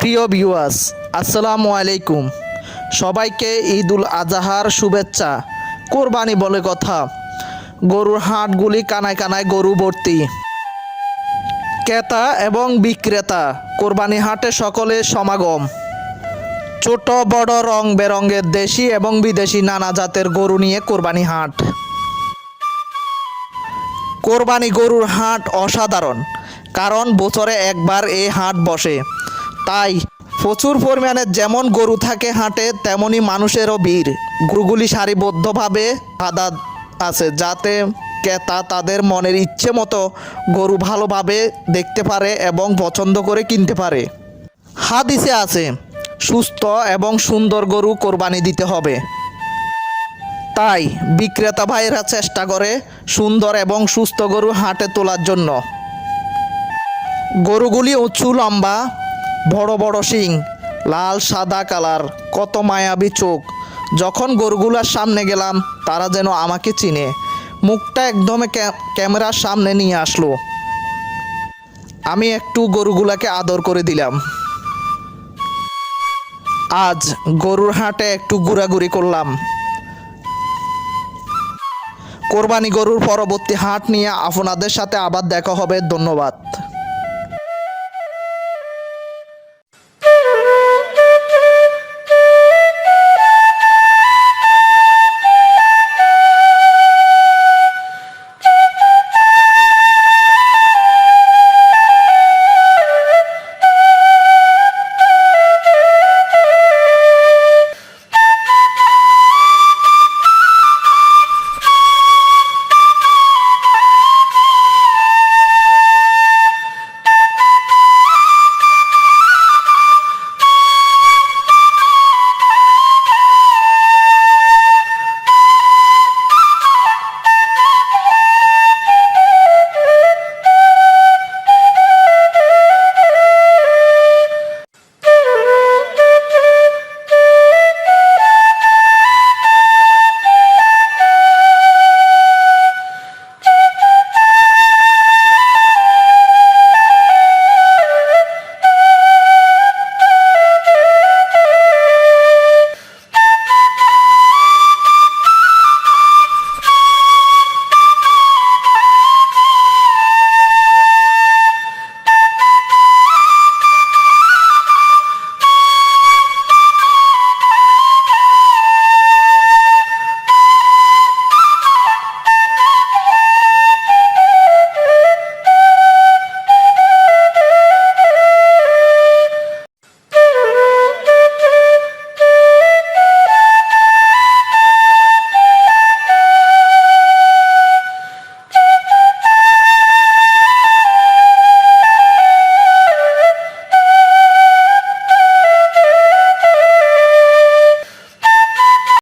প্রিয় ভিউয়ার্স আসসালামু আলাইকুম। সবাইকে ঈদ উল আজহার শুভেচ্ছা। কোরবানি বলে কথা। গরুর হাটগুলি কানায় কানায় গরু ভর্তি। ক্রেতা এবং বিক্রেতা, কোরবানি হাটে সকলে সমাগম। ছোট, বড় রং বেরঙের দেশি এবং বিদেশি নানা জাতের গরু নিয়ে কোরবানি হাট। কোরবানি গরুর হাট অসাধারণ, কারণ বছরে একবার এই হাট বসে। তাই প্রচুর পরিমাণে যেমন গরু থাকে হাঁটে তেমনি মানুষেরও ভিড়। গরুগুলি সারিবদ্ধভাবে বাঁধা আছে যাতে ক্রেতা তাদের মনের ইচ্ছে মতো গরু ভালোভাবে দেখতে পারে এবং পছন্দ করে কিনতে পারে। হাদিসে আছে, সুস্থ এবং সুন্দর গরু কোরবানি দিতে হবে। তাই বিক্রেতা ভাইয়েরা চেষ্টা করে সুন্দর এবং সুস্থ গরু হাটে তোলার জন্য। গরুগুলি উঁচু, লম্বা বড় বড় শিং, লাল সাদা কালার, কত মায়াবী চোখ। যখন গরুগুলার সামনে গেলাম, তারা যেন আমাকে চিনে। মুখটা একদমে ক্যামেরার সামনে নিয়ে আসলো। আমি একটু গরুগুলাকে আদর করে দিলাম। আজ গরুর হাটে একটু ঘোরাঘুরি করলাম। কোরবানি গরুর পরবর্তী হাট নিয়ে আপনাদের সাথে আবার দেখা হবে। ধন্যবাদ।